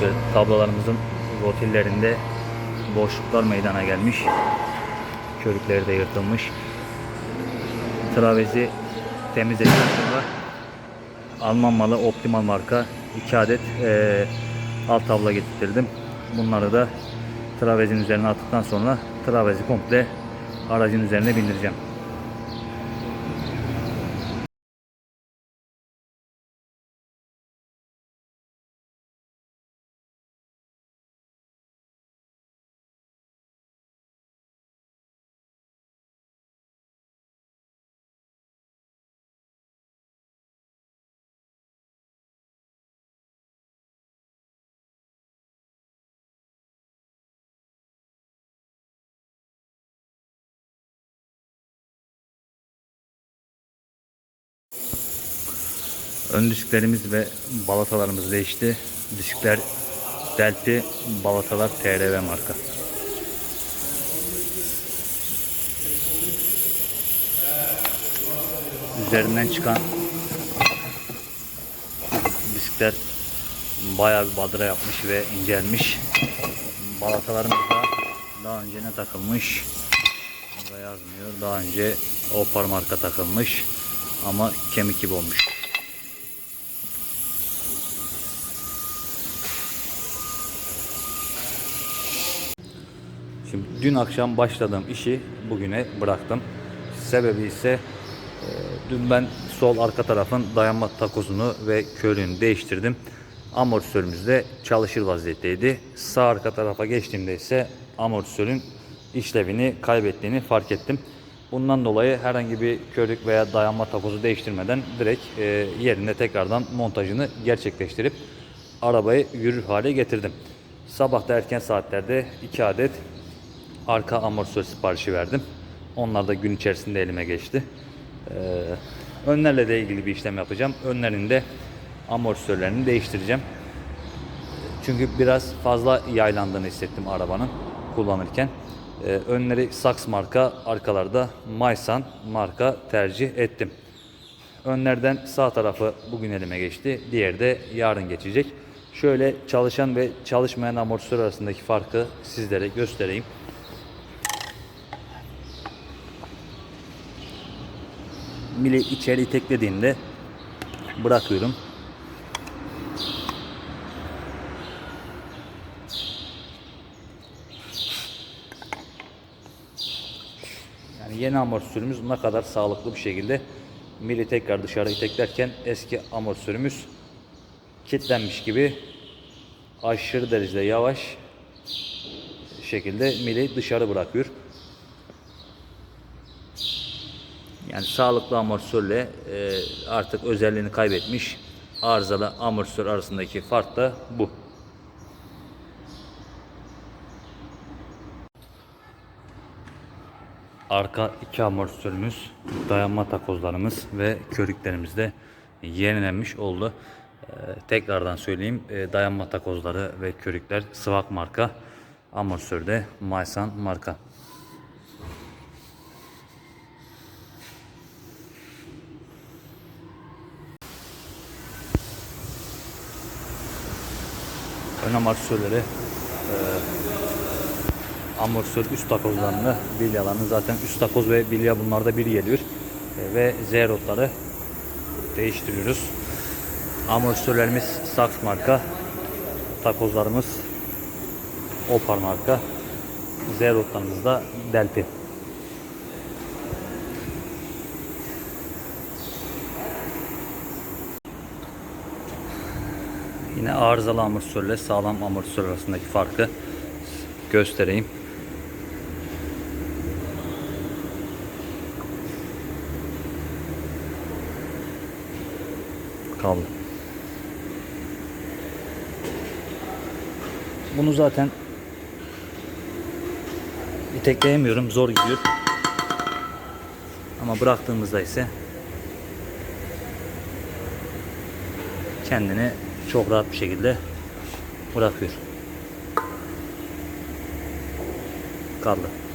Şöyle tablolarımızın rotillerinde boşluklar meydana gelmiş. Körükleri de yırtılmış. Travezi temizledikten sonra Alman malı optimal marka 2 adet eee, alt tabla getirdim. Bunları da travezin üzerine attıktan sonra travezi komple aracın üzerine bindireceğim. Ön disklerimiz ve balatalarımız değişti. Diskler Delphi, balatalar TRV marka. Üzerinden çıkan diskler bayağı bir badıra yapmış ve incelmiş. Balatalarımız da daha önce ne takılmış? Burada yazmıyor. Daha önce Opar marka takılmış ama kemik gibi olmuş. Şimdi dün akşam başladığım işi bugüne bıraktım. Sebebi ise e, dün ben sol arka tarafın dayanma takozunu ve körüğünü değiştirdim. Amortisörümüz de çalışır vaziyetteydi. Sağ arka tarafa geçtiğimde ise amortisörün işlevini kaybettiğini fark ettim. Bundan dolayı herhangi bir körük veya dayanma takozu değiştirmeden direkt e, yerine tekrardan montajını gerçekleştirip arabayı yürür hale getirdim. Sabah da erken saatlerde 2 adet arka amortisör siparişi verdim. Onlar da gün içerisinde elime geçti. Ee, önlerle de ilgili bir işlem yapacağım. Önlerinde amortisörlerini değiştireceğim. Çünkü biraz fazla yaylandığını hissettim arabanın kullanırken. Ee, önleri Saks marka, arkalarda Maysan marka tercih ettim. Önlerden sağ tarafı bugün elime geçti. Diğeri de yarın geçecek. Şöyle çalışan ve çalışmayan amortisör arasındaki farkı sizlere göstereyim. Mili içeri iteklediğimde bırakıyorum. Yani yeni amortisörümüz ne kadar sağlıklı bir şekilde mili tekrar dışarı iteklerken eski amortisörümüz kilitlenmiş gibi aşırı derecede yavaş şekilde mili dışarı bırakıyor. Yani sağlıklı amortisörle e, artık özelliğini kaybetmiş arızalı amortisör arasındaki fark da bu. Arka iki amortisörümüz, dayanma takozlarımız ve körüklerimiz de yenilenmiş oldu. Ee, tekrardan söyleyeyim e, dayanma takozları ve körükler Sıvak marka, amortisör de Maysan marka. Ön amortisörleri e, amortisör üst takozlarını bilyalarını zaten üst takoz ve bilya bunlarda bir geliyor. E, ve Z rotları değiştiriyoruz. Amortisörlerimiz Saks marka takozlarımız Opar marka. Z rotlarımız da Delphi Yine arızalı amortisörle sağlam amortisör arasındaki farkı göstereyim. Kaldı. Bunu zaten itekleyemiyorum. Zor gidiyor. Ama bıraktığımızda ise kendini çok rahat bir şekilde bırakıyor. Kaldı.